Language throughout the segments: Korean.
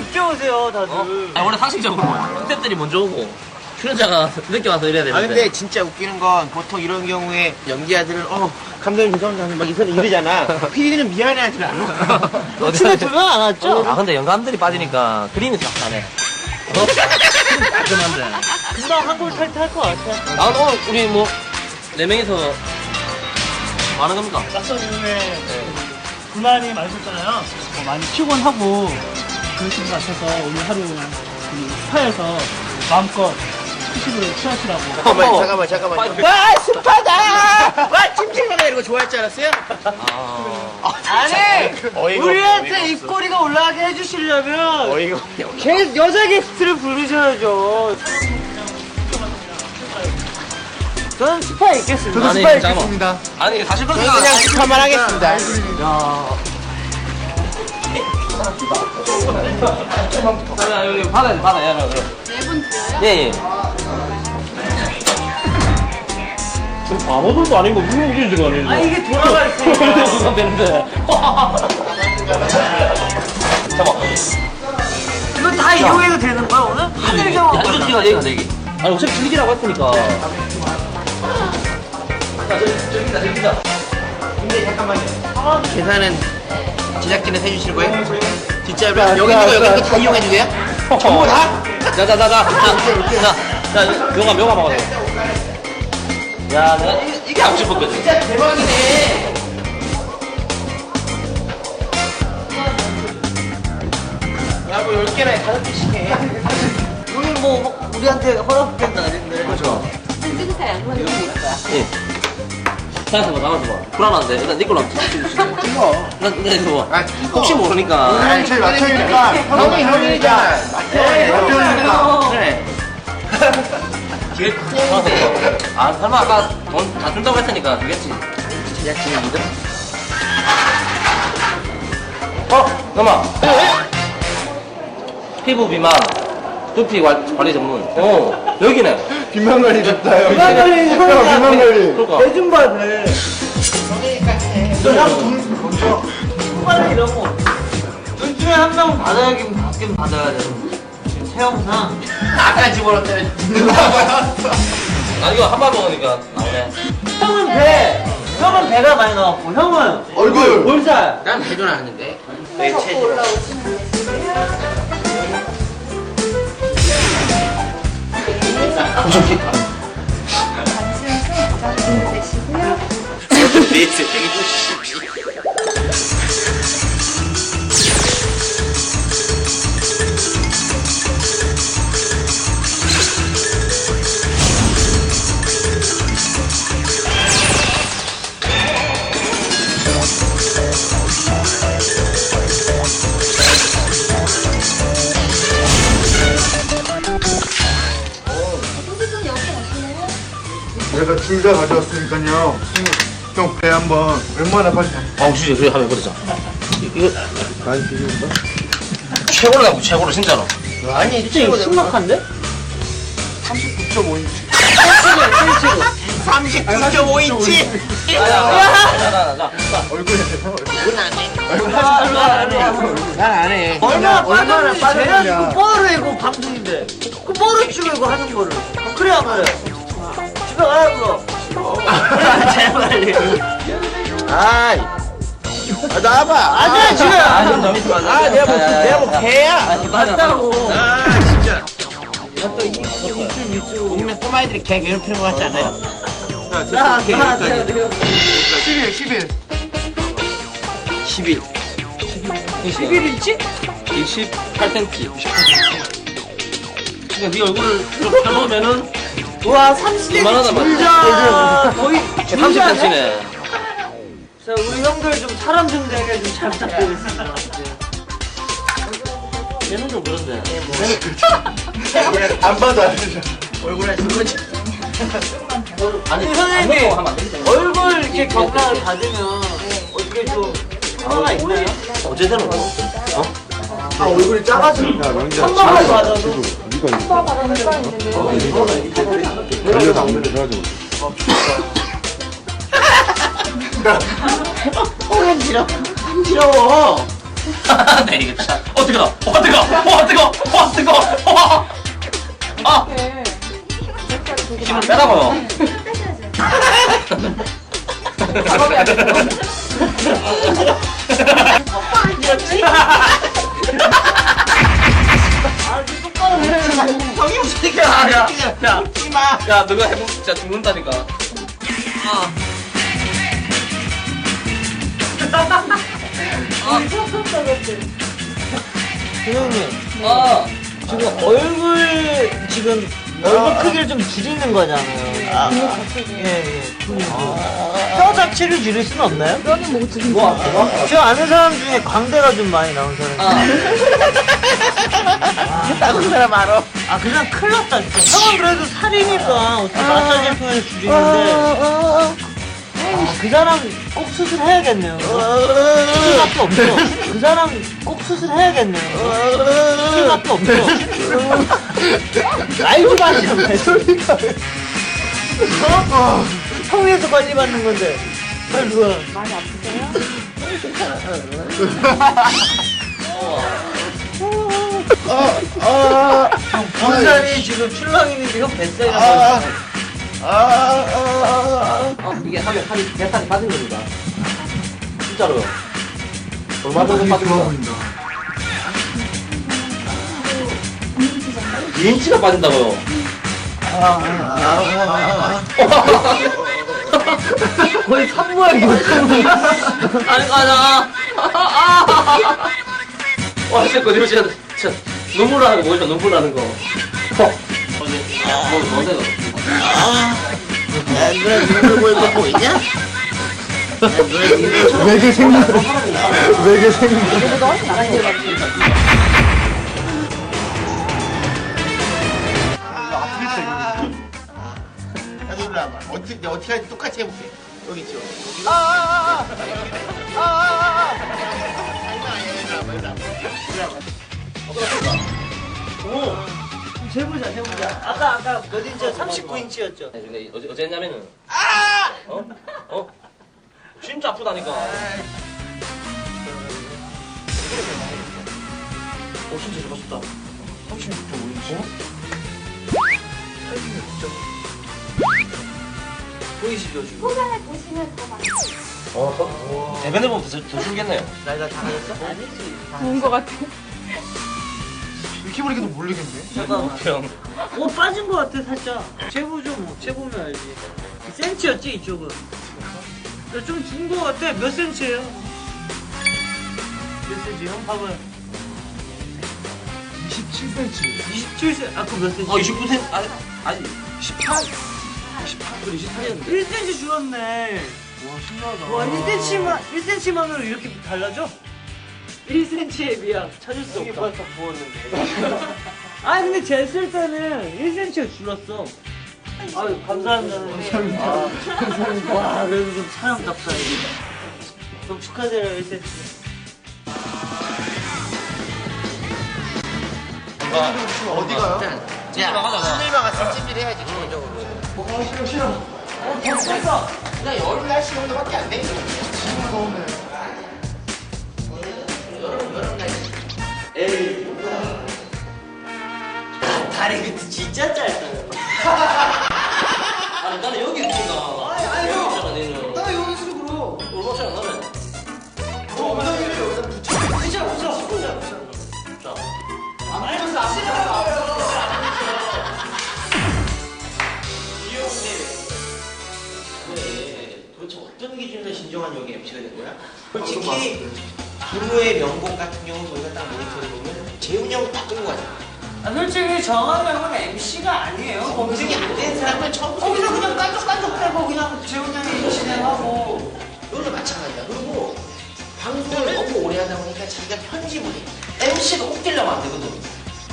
늦게 오세요 다들? 어? 아니 원래 상식적으로 스태프들이 먼저 오고 출연자가 늦게 와서 이래야 아 되는데 근데 진짜 웃기는 건 보통 이런 경우에 연기자들은 어 감독님 죄송합니다 막 이소리 이러잖아 PD는 미안해하지 않아 놓치면 두명 안 왔죠? 아 근데 영감들이 빠지니까 그림이 쫙 나네 어? 깔끔한데 금방 한골 탈퇴할 것 같아. 아 오늘 우리 뭐 네 명이서 뭐 하는 겁니까? 낯선 이후에 불만이 많으셨잖아요. 뭐 많이 피곤하고 그러신 것 같아서 오늘 하루 그 스파에서 마음껏 휴식을 취하시라고. 잠깐만 어. 잠깐만 잠깐만 빨리. 와 스파다 와 찜질하다 이런 거 좋아할 줄 알았어요? 아 아니 우리한테 어이가 입꼬리가 올라가게 해주시려면 어이가 게, 여자 게스트를 부르셔야죠. 저는 스파 있겠습니다. 아니 잠깐만 아니 사실 그냥 스파만 하겠습니다 야 받아야 받아야 네분? 예예 거 무슨 일이 아니에요? 아 이게 돌아가 있으니까. 되는데 잠깐만 이거 다 이용해도 되는 거야 오늘? 하늘 경험. 야 이거 지가 얘기가 얘기 아니 어차피 즐기라고 했으니까 자 저기 저기다 저기다 근데 잠깐만요 계산은 제작진에서 해주시는 거예요? 진짜로 여기 있는 거 여기 있는 거 다 이용해 주세요? 전부 다? 자자자자 자자 명아 명아 먹어야 야 내가 이, 이게 하고 싶었거든 진짜 대박이네. 야 뭐 10개나 5개씩 해. 오늘 뭐 우리한테 허락된 날인데. 그렇죠. 뜨뜻한 입을 거야. 예. 나가서 봐 나가서 봐. 불안한데. 일단 네 걸로 한번 찍어 난 근데 이거 뭐 아, 혹시 모르니까. 아니 제일 맞춰니까. 형이 형이니까 네, 맞춰니까. 그래 기획 아 설마 아까 돈 다 준다고 했으니까 주겠지. 제작진을 믿어? 어 잠깐만. 피부 비만 두피 관- 관리 전문. 어 여기네. 비만 관리 좋다요. 비만 관리 형, 비만 관리. 그러니까 내좀 받을. 정말 이러고 둘 중에 한명 받아야 긴 받긴 받아야 돼. 지금 체험상 아까 집어넣었대 아 이거 한번 먹으니까 나오네 형은 배, 형은 배가 많이 나왔고 형은 얼굴. 볼살. 난 배도 나왔는데 내 체질 소지 오시네요? 내가 둘 다 가져왔으니까요. 형 배 한번 얼마나 빠지? 아 혹시 그래 하면 그러자 이거 많이? 최고로 나고 최고로 진짜로 아니 진짜 이거 심각한데? 39.5인치. 39.5인치 자자자자 얼굴에 얼굴. 난 안해 얼마나 얼마나 빠졌는지. 쟤는 뽀를 이거 방송인데 그 뽀를 찍고 하는 거를 어, 그래야 말해 집에 가라 그럼 제발요 아이. 아, 나와봐. 아니야 지금. 아좀 재밌어 아 내가 뭐 내가 뭐 개야? 맞다고. 아 진짜. 동네 꼬마애들이 개 괴롭히는 것 같지 않아요? 나, 나, 나, 11, 11. 11 11인치? 28cm 그러니까 네 얼굴을 이렇게 펴놓으면은 와 30cm 이만하단 말이야. 진짜 거의 30cm네 자 우리 형들 좀 사람 좀 되게 좀 잘 부탁드리겠습니다 얘는 좀 그런데 안 봐도 안 되죠. 얼굴에 지금 아니 선생님. 하면 안 얼굴 이렇게 건강을 받으면 어떻게 좀 효과가 있나요? 어제대로 뭐 아, 얼굴이 작아지니까. 명자. 한 번만 받아도 네가 걸려도 안 그래가지고. 어 간지러워 간지러워 네 이게 참. 어 뜨거. 어 뜨거. 어 뜨거. 어 뜨거. 어. 아 힘을 빼라고요. 형이 무슨 야, 야? 야. 웃지 마. 야 너가 해보면 진짜 죽는다니까. 아. 선생님 아. 지금 얼굴 지금 얼굴 크기를 좀 줄이는 거잖아요. 아, 예, 예. 뼈 자체를 줄일 수는 없나요? 뼈는 뭐 지금 뭐 뭐? 저 아는 사람 중에 광대가 좀 많이 나온 사람이. 아. 나쁜 사람 알아. 아 그냥 큰일 났다 진짜. 형은 그래도 살이니까 어떻게 마사지를 통해서 줄이는데. 아, 그 사람 꼭 수술해야겠네요. 수술밖에 없어. 그 사람 꼭 수술해야겠네요. 수술밖에 없어. 알고 마시는 소리가. 성에서 관리받는 건데. 빨리 누워. 많이 아프세요? 본사이 지금 출렁이는데 형 뱃살이라고. 어, 이게 하면 한 대탄이 빠진 겁니다. 진짜로요. 얼마 정도 빠진 좋아 거? 보인다. 2인치가 빠진다고요. 거의 산모양이 아니 가자. 와 진짜 거짓말 진짜 진짜 눈물 나는 거 보이죠? 눈물 나는 거. 어. 뭐 뭔데? 누나 눈물 보이는 거 보이냐? 야, 누나 눈물 외계 생물. 외계 생물. 봐. 어떻게, 어떻게 똑같이 해볼게. 여기 있죠. 재보자, 재보자. 아까, 아까 몇 인치야? 39인치였죠? 근데 어제 어제 했냐면은 어? 어? 진짜 아프다니까. 오 진짜 좋았다. 36.5인치. 보이시죠, 지금? 포장을 보시면 더 많이 어? 대변해 보면 더, 더 신겠네요. 나이가 다 됐어? 아니지. 좋은 것 같아. 이렇게 보니까 또 모르겠네. 잠깐만. 형. 오, 빠진 것 같아, 살짝. 재보죠, 뭐. 재보면 알지. 센치였지, 이쪽은? 좀준것 같아. 몇 센치예요? 몇 센치? 형 봐봐요. 27cm. 27cm. 아까 몇 센치? 어 29cm 아니 아니 18. 18 그래 18이었는데. 1cm 줄었네. 와 신기하다. 와, 1cm만, 1cm만으로 이렇게 달라져? 1cm의 미학 찾을 수 없다. 벌써 부었는데. 아 근데 쟀을 때는 1cm가 줄었어. 아유 감사합니다. 감사합니다. 아, 와 그래도 좀 사람답다 이게. 좀 축하드려요 1cm. 어디 가요? 자, 하늘마가 찜질 해야지, 기본적으로. 아 싫어 싫어. 어 됐어. 나 열흘 날씨 정도밖에 안 돼. 너무 더운데. 다리 끝이 진짜 짧다. 신정한 여기 MC가 된 거야? 솔직히 부모의 명곡 같은 경우 저희가 딱 모니터를 보면 재훈이 형다 끌고 가잖아. 아, 솔직히 정하면 MC가 아니에요. 검증이 안 된 사람은 처음부터 거기서 그냥 깐족깐족대고 그냥 재훈장이 진행하고 이걸로 마찬가지야. 그리고 방송을 너무 오래 하다 보니까 자기가 편집을 해. MC가 꼭 뛰려면 안 되거든.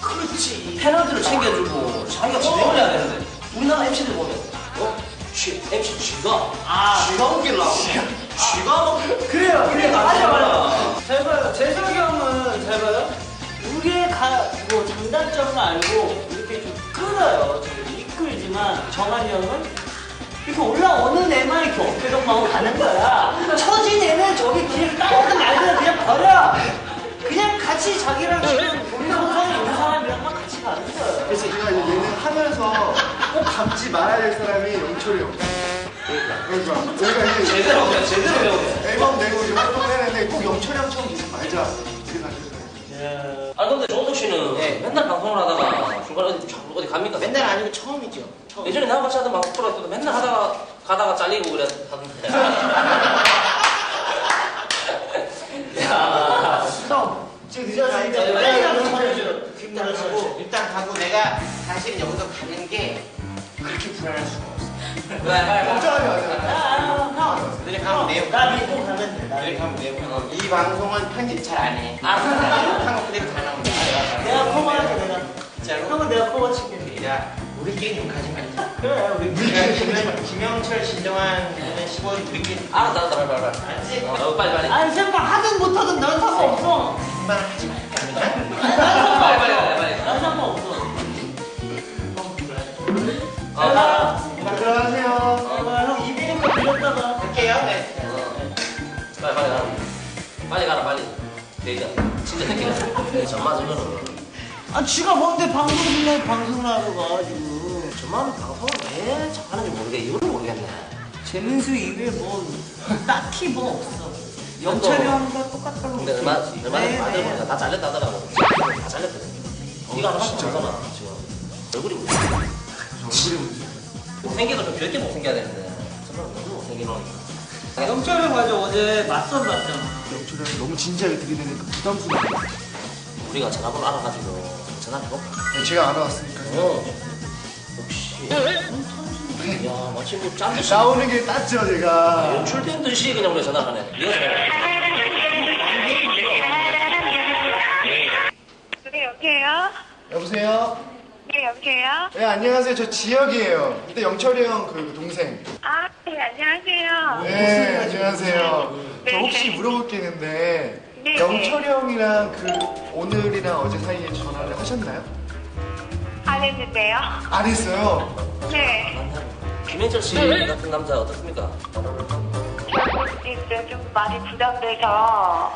그렇지. 패널들을 챙겨주고 자기가 진행을 해야 되는데 우리나라 MC들 보면 어? 쥐, MC 쥐가 아 쥐가 웃기려고 쥐가 막 그래요. 그래 맞아 맞아 잘 봐요. 재석이 형은 잘 봐요? 우리의 가, 뭐 장단점을 알고 이렇게 좀 끌어요. 저를 이끌지만 정한이 형은 이렇게 올라오는 애만 이렇게 어깨동무하고 가는 거야. 처진 애는 저기 길 따라오든 말든 그냥 버려. 같이 자기랑 지금 동영상에 있는 사람이랑만 같이 가는 거예요. 그래서 이제 얘는 하면서 꼭 감지 말아야 될 사람이 영철이 형. 그러니까 저희가 이제 제대로 배워, 제대로 배우게. 앨범 내고 이제 활동을 했는데 꼭 영철이 형처럼 계속 말자. 생각했어요. 아 근데 정동 씨는 네. 맨날 방송을 하다가 중간에 어디 자- 어디 갑니까? 맨날 아니고 처음이죠. 처음. 예전에 나랑 같이 하던 방송 프로 때도 맨날 하다가 가다가 잘리고 그래 하던데. 야. 형, 지금 늦었으니까 네, 네, 빨리 네. 가서 보내줘. 일단 가고 일단 가고 내가 사실 여기서 가는 게 그렇게 불안할 수가 없어. 걱정하지 마세요. 아, 형. 너네 가면 내용. 나 믿고 가면 돼. 나 너네 믿고. 가면 내용. 이 방송은 편집 잘 안 해. 아. 한거 그대로 다 나온다. 내가 커버할게, 내가. 진짜로? 형은 내가 커버 칠게. 야, 우리끼리 욕하지 말자. 그래, 우리. 김영, 김영철, 신정환, 15일 우리끼리 알았어 알았어 빨리 빨리 빨리. 알지? 어, 빨리 빨리. 아니, 생각 하든 못하든 난 상관없어. 말 하지 말자. 난 빨리 빨리 빨리 빨리 가라. 빨리 가라 빨리. 내가 진짜 가. 전 맞으면은 아, 쥐가 뭔데 방송 중에 방송을 하러 가가지고. 전만 방송을 왜 잘하는지 모르겠 이유를 모르겠네. 재민수 이외에 뭐, 딱히 뭐 없어. 영철이 형과 똑같다고. 근데 얼마 그렇지. 얼마 네, 전에 네. 보니까 다 잘렸다더라고. 다 잘렸거든. 네가 하나 진짜 하잖아 지금. 얼굴이 문제. 얼굴이 문제. 생기도 좀 별게 못생겨야 되는데 정말 너무 못생기노. 영철이 형 맞아. 어제 맞선 봤잖아. 영철이 너무 진지하게 들이대니까 부담스러워. 우리가 전화번호 알아가지고 전화해볼까? 네, 제가 알아왔으니까요. 어. 역시. 야 마치 뭐 짠듯이. 나오는 게 땄죠, 제가. 연출된 듯이 그냥 우리가 전화하네. 네, 여보세요? 여보세요? 네, 여보세요? 네, 안녕하세요. 저 지혁이에요. 이때 영철이 형 그 동생. 아, 네, 안녕하세요. 네, 안녕하세요. 저 네. 혹시 물어볼 게 있는데 네. 영철이 형이랑 그 오늘이랑 어제 사이에 전화를 하셨나요? 안 했는데요? 안 했어요. 네. 김현철 씨 같은 남자 어떻습니까? 저는 이제 좀 많이 부담돼서